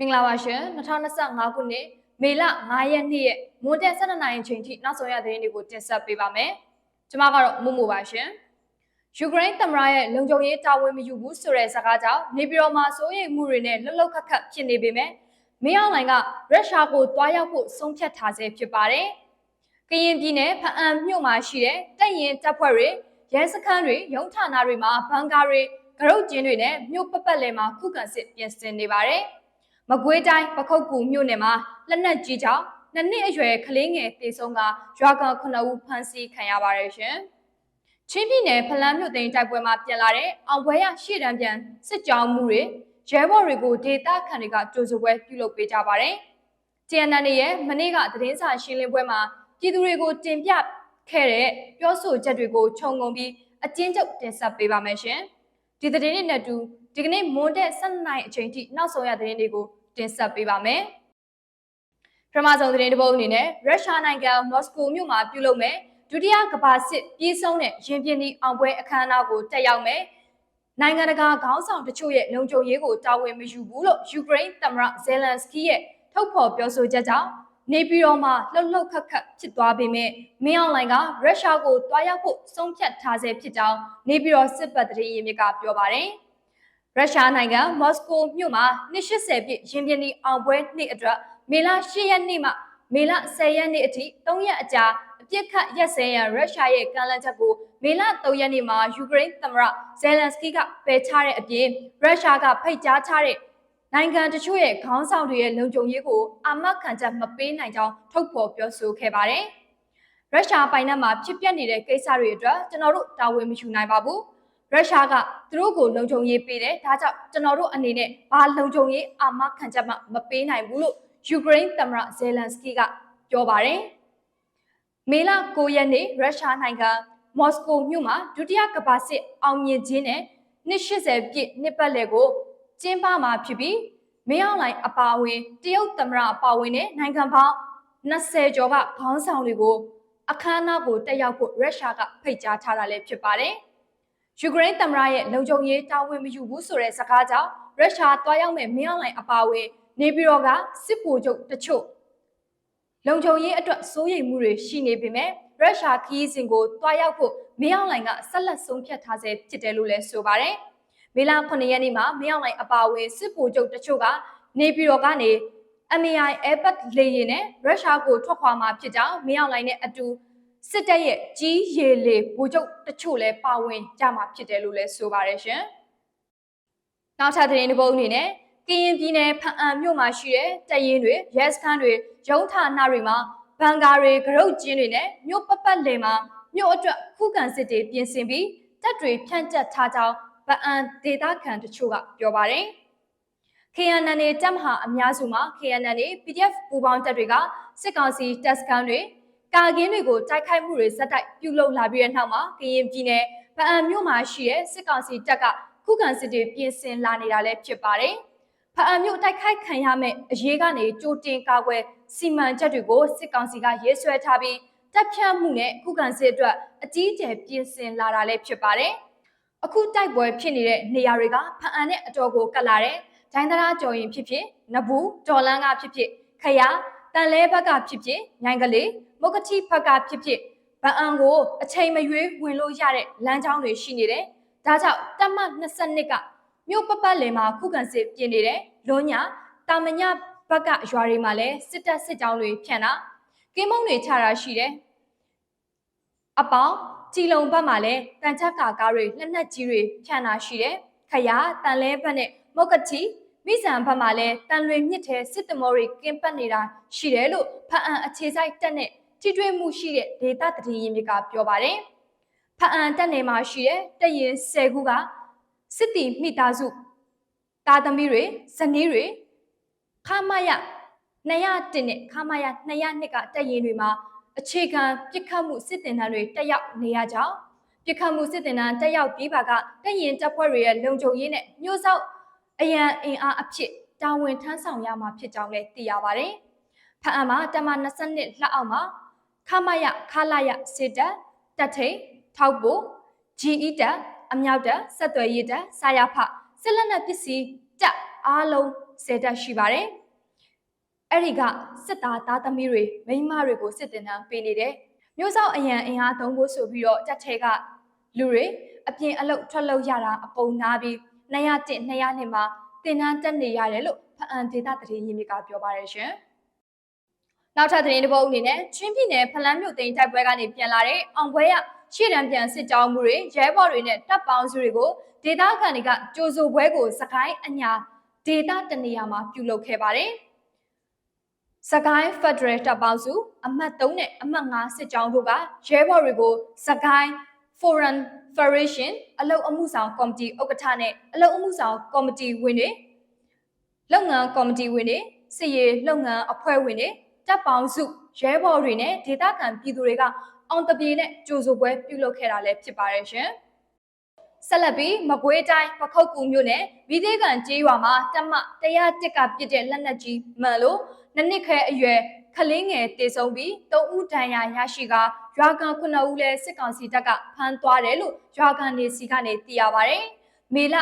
မင်္ဂလာပါရှင်2025ခုနှစ်မေလ9ရက်နေ့ရဲ့မွန်တက်12နိုင်အချိန်ထိနောက်ဆုံးရသတင်းတွေကိုတင်ဆက်ပေးပါမယ်။ကျွန်မကတော့မူမူပါရှင်။ယူကရိန်းသမ္မတရဲ့လုံခြုံရေးတာဝန်မယူဘူးဆိုတဲ့စကားကြောင့်နေပြည်တော်မှာစိုးရိမ်မှုတွေနဲ့လှုပ်လှုပ်ခတ်ခတ်ဖြစ်နေပေမဲ့မင်းအောင်လှိုင်ကရုရှားကိုတွားရောက်ဖို့ဆုံးဖြတ်ထားဆဲဖြစ်ပါတယ်။ကရင်ပြည်နယ်ဖအံမြို့မှာရှိတဲ့တပ်ရင်တပ်ဖွဲ့တွေရဲစခန်းတွေရုံးဌာနတွေမှာဘန်ကာတွေကရုတ်ကျင်းတွေနဲ့မြို့ပတ်ပတ်လည်မှာခုခံစစ်ပြင်ဆင်နေပါတယ်။ မကွေးတိုင်းပခုတ်ကူမြို့နယ်မှာလက်နက်ကြီးကြောင့်နှစ်နှစ်အရွယ်ကလေးငယ်တေဆုံးကရွာကန်9ဦးဖမ်းဆီးခံရပါတယ်ရှင်။ချင်းပြည်နယ်ဖလန်းမြို့သိမ်းတိုက်ပွဲမှာပြန်လာတဲ့အောင်ပွဲရရှေ့တန်းပြန်စစ်ကြောင်းမှုတွေရဲဘော်တွေကိုဒေတာခန်တွေကကြိုးစပွဲပြုလုပ်ပေးကြပါတယ်။ TNN ရဲ့မနေ့ကသတင်းစာရှင်းလင်းပွဲမှာပြည်သူတွေကိုတင်ပြခဲ့တဲ့ပြောဆိုချက်တွေကိုခြုံငုံပြီးအကျဉ်းချုပ်တင်ဆက်ပေးပါမယ်ရှင်။ဒီသတင်းနဲ့တူဒီကနေ့မွန်တဲ့7နိုင်အချိန်ထိနောက်ဆုံးရသတင်းတွေကို တင်ဆက်ပေးပါမယ်။ပထမဆုံးသတင်းတစ်ပုဒ်အနေနဲ့ရုရှားနိုင်ငံမော်စကိုမြို့မှာပြုလုပ်မဲ့ဒုတိယကမ္ဘာစစ်ပြည်ဆုံးတဲ့ရင်ပြင်းဒီအောင်ပွဲအခမ်းအနားကိုတက်ရောက်မဲ့နိုင်ငံတကာခေါင်းဆောင်တချို့ရဲ့လုံခြုံရေးကိုတာဝန်မယူဘူးလို့ယူကရိန်းသမ္မတဇယ်လန်စကီရဲ့ထုတ်ဖော်ပြောဆိုချက်ကြောင့်နေပြည်တော်မှာလှုပ်လှုပ်ခတ်ခတ်ဖြစ်သွားပေမဲ့မင်းအောင်လှိုင်ကရုရှားကိုတွားရောက်ဖို့ဆုံးဖြတ်ထားဆဲဖြစ်ကြောင်းနေပြည်တော်စစ်ပတ်တရေရင်မြစ်ကပြောပါတယ်။ ရုရှားနိုင်ငံမော်စကိုမြို့မှာ280ပြည့်ရင်ပြင်းဒီအောင်ပွဲနေ့အတွက်မေလ10ရက်နေ့မှမေလ10ရက်နေ့အထိ3ရက်အကြာအပြစ်ခတ်ရက်စဲရန်ရုရှားရဲ့ကမ်းလှမ်းချက်ကိုမေလ3ရက်နေ့မှာယူကရိန်းသမ္မတဇယ်လန်စကီကပယ်ချတဲ့အပြင်ရုရှားကဖိတ်ကြားထားတဲ့နိုင်ငံတချို့ရဲ့ခေါင်းဆောင်တွေရဲ့လုံခြုံရေးကိုအာမခံချက်မပေးနိုင်ကြောင်းထုတ်ဖော်ပြောဆိုခဲ့ပါတယ်။ရုရှားပိုင်နက်မှာဖြစ်ပျက်နေတဲ့ကိစ္စတွေအတွက်ကျွန်တော်တို့တာဝန်မယူနိုင်ပါဘူး။ ရုရှားကသူတို့ကိုလုံခြုံရေးပေးတယ်ဒါကြောင့်ကျွန်တော်တို့အနေနဲ့ဘာလုံခြုံရေးအာမခံချက်မှမပေးနိုင်ဘူးလို့ယူကရိန်းသမ္မတဇယ်လန်စကီကပြောပါတယ်မေလ9ရက်နေ့ရုရှားနိုင်ငံမော်စကိုမြို့မှာဒုတိယကမ္ဘာစစ်အောင်မြင်ခြင်းနဲ့နှစ်80ပြည့်နှစ်ပတ်လည်ကိုကျင်းပမှာဖြစ်ပြီးမင်းအောင်လှိုင်အပါအဝင်တရုတ်သမ္မတအပါအဝင်နဲ့နိုင်ငံပေါင်း20ကျော်ကခေါင်းဆောင်တွေကိုအခမ်းအနားကိုတက်ရောက်ဖို့ရုရှားကဖိတ်ကြားထားတာလည်းဖြစ်ပါတယ်။ ယူကရိန်းသမ္မတရဲ့လုံခြုံရေးတာဝန်မယူဘူးဆိုတဲ့စကားကြောင့်ရုရှားတွားရောက်မဲ့မင်းအောင်လှိုင်အပါအဝင်နေပြည်တော်ကစစ်ဗိုလ်ချုပ်တချို့လုံခြုံရေးအတွက်စိုးရိမ်မှုတွေရှိနေပေမဲ့ရုရှားခီးစဉ်ကိုတွားရောက်ဖို့မင်းအောင်လှိုင်ကဆက်လက်ဆုံးဖြတ်ထားဆဲဖြစ်တယ်လို့လည်းဆိုပါတယ်။မေလ9ရက်နေ့မှာမင်းအောင်လှိုင်အပါအဝင်စစ်ဗိုလ်ချုပ်တချို့ကနေပြည်တော်ကနေ MAI Airport လေယာဉ်နဲ့ရုရှားကိုထွက်ခွာမှာဖြစ်ကြောင်းမင်းအောင်လှိုင်နဲ့အတူ စစ်တပ်ရဲ့ကြီးရေလေဗိုလ်ချုပ်တချို့လည်းပါဝင်ကြမှာဖြစ်တယ်လို့လည်းဆိုပါတယ်ရှင်။နောက်ထပ်သတင်းတစ်ပုဒ်အနေနဲ့ကရင်ပြည်နယ်ဖအံမြို့မှာရှိတဲ့တပ်ရင်းတွေရဲစခန်းတွေရုံးဌာနတွေမှာဘန်ကာတွေကရုတ်ကျင်းတွေနဲ့မြို့ပပတ်လယ်မှာမြို့အတွက်ခုခံစစ်တွေပြင်ဆင်ပြီးတပ်တွေဖြန့်ကျက်ထားကြောင်းဗအံဒေသခံတချို့ကပြောပါတယ်။ KNN တပ်မဟာအများစုမှာ KNN PDF ပူးပေါင်းတပ်တွေကစစ်ကောင်စီတပ်စခန်းတွေ ကာကင်းတွေကိုတိုက်ခိုက်မှုတွေဇက်တိုက်ပြုလုပ်လာပြီးတဲ့နောက်မှာကရင်ပြည်နယ်ဗအံမြို့မှာရှိတဲ့စစ်ကောင်စီတပ်ကခုခံစစ်တွေပြင်ဆင်လာနေတာလည်းဖြစ်ပါတယ်။ဗအံမြို့တိုက်ခိုက်ခံရမယ့်အရေးကနေကြိုတင်ကာကွယ်စီမံချက်တွေကိုစစ်ကောင်စီကရေးဆွဲထားပြီးတပ်ဖြတ်မှုနဲ့ခုခံစစ်အတွက်အကြီးအကျယ်ပြင်ဆင်လာတာလည်းဖြစ်ပါတယ်။အခုတိုက်ပွဲဖြစ်နေတဲ့နေရာတွေကဖအံနဲ့အတော်ကိုကတ်လာတဲ့ဒိုင်းသရာကျော်ရင်ဖြစ်ဖြစ်နဘူးဒေါ်လန်းကဖြစ်ဖြစ်ခရတ န်လဲဘက်ကဖြစ်ဖြစ်ညိုင်ကလေးမုတ်ကတိဘက်ကဖြစ်ဖြစ်ဗအံကိုအချိန်မရွေးဝင်လို့ရတဲ့လမ်းကြောင်းတွေရှိနေတယ်။ဒါကြောင့်တက်မ22ကမြို့ပပတ်လယ်မှာခုခံစစ်ပြင်နေတယ်။လွန်ညာတာမညဘက်ကရွာတွေမှာလည်းစစ်တပ်စစ်ကြောင်းတွေဖြန့်တာကင်းမုံတွေချတာရှိတယ်။အပေါင်းကြည်လုံဘက်မှာလည်းတန်ချက်ကာကားတွေလက်နက်ကြီးတွေဖြန့်တာရှိတယ်။ခရတန်လဲဘက်နဲ့မုတ်ကတိ မိဆန်ဘက်မှာလည်းတန်လွင်မြစ်ထဲစစ်တမောတွေကင်းပတ်နေတာရှိတယ်လို့ဖအံအခြေဆိုင်တက်နဲ့ထိတွေ့မှုရှိတဲ့ဒေတာတည်ရင်မြစ်ကပြောပါတယ်။ဖအံတက်နယ်မှာရှိတဲ့တရင်၁၀ခုကစစ်တီမိသားစုတာသမီတွေဇနီးတွေခမရ200တင်နဲ့ခမရ202ကတက်ရင်တွေမှာအခြေခံပြစ်ခတ်မှုစစ်တင်တန်းတွေတက်ရောက်နေရကြောင်းပြစ်ခတ်မှုစစ်တင်တန်းတက်ရောက်ပြီးပါကတက်ရင်တပ်ဖွဲ့တွေရဲ့လုံခြုံရေးနဲ့မျိုးစောက် အရန်အင်အားအဖြစ်တာဝန်ထမ်းဆောင်ရမှာဖြစ်ကြောင်းလည်းသိရပါတယ်။ဖအံမှာတမ22လက်အောက်မှာခမယခလာယစေတတက်ထိန်ထောက်ဖို့ဂျီအီတက်အမြောက်တက်ဆက်သွယ်ရေးတက်စာရဖစစ်လက်နက်ပစ္စည်းတက်အားလုံး10တက်ရှိပါတယ်။အဲ့ဒီကစစ်သားသားသမီးတွေမိန်းမတွေကိုစစ်တင်တန်းပေးနေတယ်။မျိုးစောက်အရန်အင်အားသုံးဖို့ဆိုပြီးတော့တက်ထဲကလူတွေအပြင်အလုတ်ထွက်လို့ရတာအပုံနာပြီး 200တင်200နှစ်မှာတင်တန်းတက်နေရတယ်လို့ဖအန်ဒေတာတရေရင်းမြစ်ကပြောပါတယ်ရှင်။နောက်ထပ်သတင်းတစ်ပုဒ်အနေနဲ့ချင်းပြည်နယ်ဖလန်းမြို့သိမ်းတိုက်ပွဲကနေပြန်လာတဲ့အောင်ပွဲရရှေ့တန်းပြန်စစ်ကြောင်းမှုတွေရဲဘော်တွေနဲ့တပ်ပေါင်းစုတွေကိုဒေသခံတွေကကြိုးစိုးပွဲကိုစကိုင်းအညာဒေသတနေရာမှာပြုလုပ်ခဲ့ပါတယ်။စကိုင်းဖက်ဒရယ်တပ်ပေါင်းစုအမှတ်3နဲ့အမှတ်5စစ်ကြောင်းတို့ကရဲဘော်တွေကိုစကိုင်း Foreign Federation အလုံအမှုဆောင်ကော်မတီဥက္ကဋ္ဌနဲ့အလုံအမှုဆောင်ကော်မတီဝင်တွေလုပ်ငန်းကော်မတီဝင်တွေစစ်ရေးလုပ်ငန်းအဖွဲ့ဝင်တွေတပ်ပေါင်းစုရဲဘော်တွေနဲ့ဒေသခံပြည်သူတွေကအောင်တပြေနဲ့ကြိုဆိုပွဲပြုလုပ်ခဲ့တာလည်းဖြစ်ပါတယ်ရှင်။ဆက်လက်ပြီးမကွေးတိုင်းပခုတ်ကူမြို့နယ်ဝီသေးကန်ကျေးရွာမှာတမတရားတက်ကပြစ်တဲ့လက်နက်ကြီးမှန်လို့နှစ်နှစ်ခဲအရွယ် ခလင်းငယ်တေဆုံးပြီး၃ဦးဒဏ်ရာရရှိကရွာကန်9ဦးလဲစစ်ကောင်စီတပ်ကဖမ်းသွားတယ်လို့ရွာကန်နေစီကနေသိရပါဗျ။မေလ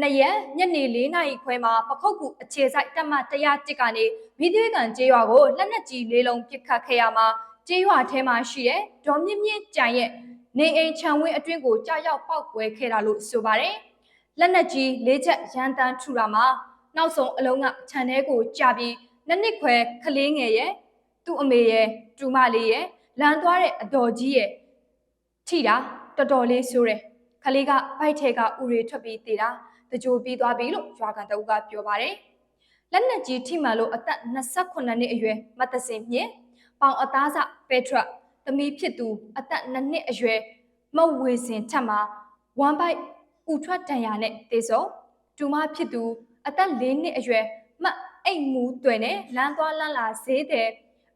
နှစ်ရက်ညနေ၄နာရီခွဲမှာပခုတ်ကူအခြေဆိုင်တပ်မ101ကနေမိသေးကန်ကျေးရွာကိုလက်နက်ကြီးလေးလုံးပစ်ခတ်ခဲ့ရမှာကျေးရွာထဲမှာရှိတဲ့ဒေါ်မြင့်မြင့်ကြံရဲ့နေအိမ်ခြံဝင်းအတွင်းကိုကြားရောက်ပောက်ကွဲခဲ့တာလို့ဆိုပါတယ်။လက်နက်ကြီးလေးချက်ရန်တန်းထူတာမှာနောက်ဆုံးအလုံးကခြံထဲကိုကြာပြီးနှစ်နှစ်ခွဲကလေးငယ်ရဲ့ သူ့အမေရဲ့တူမလေးရဲ့လမ်းသွားတဲ့အတော်ကြီးရဲ့ထိတာတော်တော်လေးဆိုးတယ်။ခလေးကဘိုက်ထဲကဥတွေထွက်ပြီးသေးတာတကြိုပြီးသွားပြီလို့ရွာကန်တအုပ်ကပြောပါတယ်။လက်နက်ကြီးထိမှန်လို့အသက်28နှစ်အရွယ်မတ်တစင်မြင့်ပေါင်အသားစပဲထရက်သမီးဖြစ်သူအသက်2နှစ်အရွယ်မဝေစင်ထက်မှာဝမ်ဘိုက်ဥထွက်တန်ရာနဲ့တေဆုံးတူမဖြစ်သူအသက်4နှစ်အရွယ်မအိမ်မူတွယ်နဲ့လမ်းသွားလမ်းလာဈေးတဲ့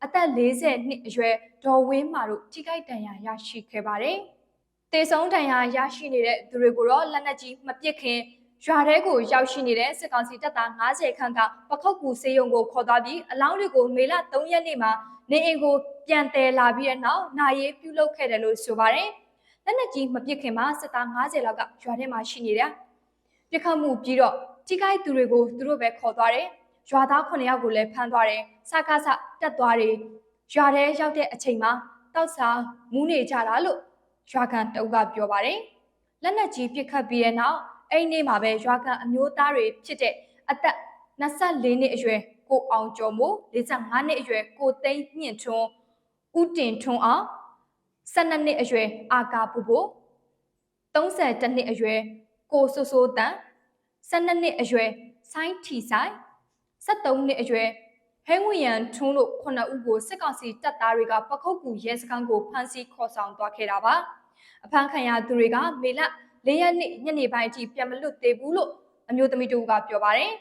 အသက်40နှစ်အရွယ်ဒေါ်ဝင်းမာတို့ထိခိုက်ဒဏ်ရာရရှိခဲ့ပါတယ်။တေဆုံးဒဏ်ရာရရှိနေတဲ့သူတွေကိုတော့လက်နက်ကြီးမပစ်ခင်ရွာထဲကိုရောက်ရှိနေတဲ့စစ်ကောင်စီတပ်သား90ခန့်ကပခောက်ကူစေယုံကိုခေါ်သွားပြီးအလောင်းတွေကိုမေလ3ရက်နေ့မှာနေအိမ်ကိုပြန်တယ်လာပြီးတဲ့နောက်နာရေးပြုလုပ်ခဲ့တယ်လို့ဆိုပါတယ်။လက်နက်ကြီးမပစ်ခင်မှာစစ်သား90လောက်ကရွာထဲမှာရှိနေတာ။ပြစ်ခတ်မှုပြီးတော့ထိခိုက်သူတွေကိုသူတို့ပဲခေါ်သွားတယ်။ ရွာသား9ယောက်ကိုလည်းဖမ်းသွားတယ်။စကားစတက်သွားတယ်။ရွာထဲရောက်တဲ့အချိန်မှာတောက်စာမူးနေကြတာလို့ရွာကန်တုပ်ကပြောပါတယ်။လက်နက်ကြီးပစ်ခတ်ပြီးတဲ့နောက်အဲ့ဒီနေ့မှာပဲရွာကန်အမျိုးသားတွေဖြစ်တဲ့အသက်24နှစ်အရွယ်ကိုအောင်ကျော်မို့45နှစ်အရွယ်ကိုသိန်းမြင့်ထွန်းဦးတင်ထွန်းအောင်12နှစ်အရွယ်အာကာပူပူ32နှစ်အရွယ်ကိုဆိုဆိုတန်12နှစ်အရွယ်ဆိုင်းထီဆိုင် 73နှစ်အရွယ်ဟဲဝီယန်ထွန်းတို့ခုနှစ်ဦးကိုစစ်ကောင်စီတပ်သားတွေကပခုတ်ကူရဲစခန်းကိုဖမ်းဆီးခေါ်ဆောင်သွားခဲ့တာပါအဖမ်းခံရသူတွေကမေလ၄ရက်နေ့ညနေပိုင်းအထိပြန်မလွတ်သေးဘူးလို့အမျိုးသမီးတို့ကပြောပါတယ်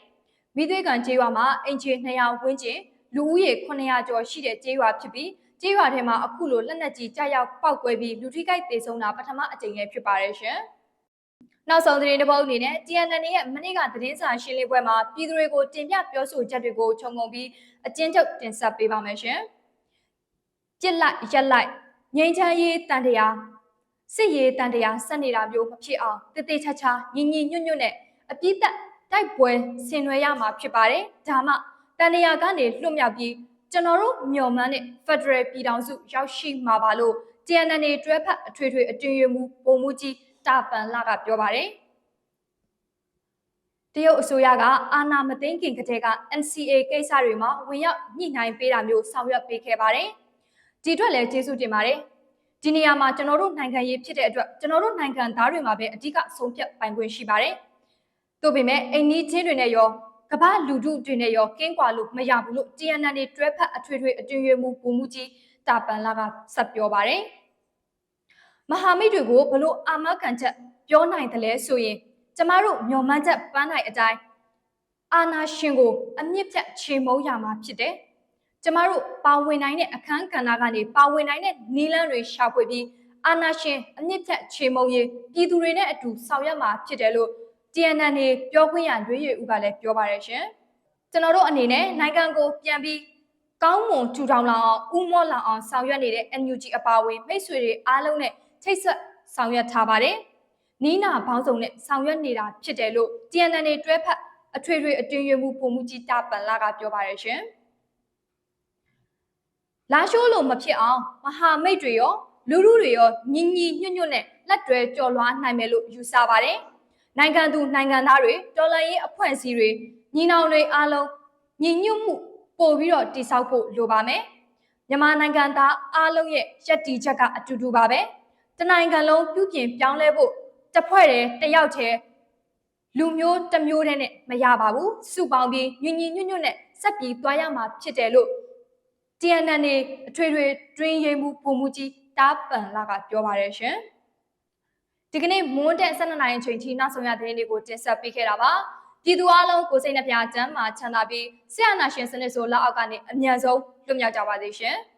မိသွေးကန်ကျေးရွာမှာအင်ဂျီ200ဝန်းကျင်လူဦးရေ900ကျော်ရှိတဲ့ကျေးရွာဖြစ်ပြီးကျေးရွာထဲမှာအခုလိုလက်နက်ကြီးကြားရောက်ပောက်ကွဲပြီးလူထိခိုက်ဒေဆုံးတာပထမအကြိမ်လည်းဖြစ်ပါတယ်ရှင်။ နောက်ဆုံးသတင်းတစ်ပုဒ်အနေနဲ့ TNN ရဲ့မနေ့ကသတင်းစာရှင်းလင်းပွဲမှာပြည်သူတွေကိုတင်ပြပြောဆိုချက်တွေကိုခြုံငုံပြီးအကျဉ်းချုပ်တင်ဆက်ပေးပါမယ်ရှင်။ကြစ်လိုက်ရက်လိုက်ငြိမ်းချမ်းရေးတန်တရားစစ်ရေးတန်တရားဆက်နေတာမျိုးမဖြစ်အောင်တည်တည်ချာချာညီညီညွတ်ညွတ်နဲ့အပြည့်သက်တိုက်ပွဲဆင်နွှဲရမှာဖြစ်ပါတယ်ဒါမှတန်တရားကနေလွတ်မြောက်ပြီးကျွန်တော်တို့မျှော်မှန်းတဲ့ Federal ပြည်ထောင်စုရောက်ရှိမှာပါလို့ TNN တွဲဖက်အထွေထွေအတွင်ရမှုပုံမှုကြီး တာပန်လာကပြောပါတယ်တရုတ်အစိုးရကအာဏာမသိမ်းခင်ကတည်းက NCA ကိစ္စတွေမှာဝင်ရောက်ညှိနှိုင်းပေးတာမျိုးဆောင်ရွက်ပေးခဲ့ပါတယ်ဒီအတွက်လည်းကျေးဇူးတင်ပါတယ်ဒီနေရာမှာကျွန်တော်တို့နိုင်ငံရေးဖြစ်တဲ့အတွက်ကျွန်တော်တို့နိုင်ငံသားတွေမှာပဲအဓိကဆုံးဖြတ်ပိုင်ခွင့်ရှိပါတယ်။သို့ပေမဲ့အိမ်နီးချင်းတွေနဲ့ရောကမ္ဘာလူထုတွေနဲ့ရောကင်းကွာလို့မရဘူးလို့ TNN တွေတွဲဖက်အထွေထွေအတွင်ရွေမှုပုံမှုကြီးတာပန်လာကဆက်ပြောပါတယ်။ မဟာမိတ်တွေကိုဘလို့အာမခံချက်ပြောနိုင်တယ်လဲဆိုရင်ကျမတို့မျော်မှန်းချက်ပန်းနိုင်အတိုင်းအာနာရှင်ကို အမြင့်ဖြတ်ချေမုံရမှာဖြစ်တယ်။ကျမတို့ပါဝင်နိုင်တဲ့အခန်းကဏ္ဍကနေပါဝင်နိုင်တဲ့နီလန်းတွေရှာဖွေပြီးအာနာရှင်အမြင့်ဖြတ်ချေမုံရေးပြည်သူတွေနဲ့အတူဆောင်ရွက်မှာဖြစ်တယ်လို့ TNN နေပြောခွင့်ရရွေးရွေဦးကလည်းပြောပါရရှင်ကျွန်တော်တို့အနေနဲ့နိုင်ငံကိုပြန်ပြီးကောင်းမွန်ထူထောင်လာအောင်ဥမော့လာအောင်ဆောင်ရွက်နေတဲ့ NUG အပါအဝင်မိတ်ဆွေတွေအားလုံးနဲ့ ချိတ်ဆက်ဆောင်ရွက်ထားပါတယ်နီးနာဘောင်းဆောင်နဲ့ဆောင်ရွက်နေတာဖြစ်တယ်လို့ TNN တွဲဖက်အထွေထွေအတွင်းရွေးမှုပုံမှုကြီးတာပန်လာကပြောပါတယ်ရှင်လာရှိုးလိုမဖြစ်အောင်မဟာမိတ်တွေရောလူလူတွေရောညီညီညွတ်ညွတ်နဲ့လက်တွဲကြော်လွှားနိုင်မယ်လို့ယူဆပါတယ်နိုင်ငံသူနိုင်ငံသားတွေတော်လှန်ရေးအဖွဲ့အစည်းတွေညီနောင်တွေအားလုံးညီညွတ်မှုပို့ပြီးတော့တိဆောက်ဖို့လိုပါမယ်မြန်မာနိုင်ငံသားအားလုံးရဲ့ယက်တီချက်ကအတူတူပါပဲ တနိုင်ငံလုံးပြုပြင်ပြောင်းလဲဖို့တစ်ဖွဲ့တည်းတစ်ယောက်တည်းလူမျိုးတစ်မျိုးတည်းနဲ့မရပါဘူးစုပေါင်းပြီးညီညီညွတ်ညွတ်နဲ့ဆက်ပြီးသွားရမှာဖြစ်တယ်လို့ TNN အထွေထွေတွင်းရေးမှုပုံမှုကြီးတားပန်လာကပြောပါတယ်ရှင်ဒီကနေ့မွန်းတဲ့12နိုင်အချိန်ထိနောက်ဆုံးရသတင်းတွေကိုတင်ဆက်ပေးခဲ့တာပါပြည်သူအလုံးကိုစိတ်နှပြချမ်းမာချမ်းသာပြီးဆရာနာရှင်စနစ်ဆိုလက်အောက်ကနေအမြန်ဆုံးလွတ်မြောက်ကြပါစေရှင်။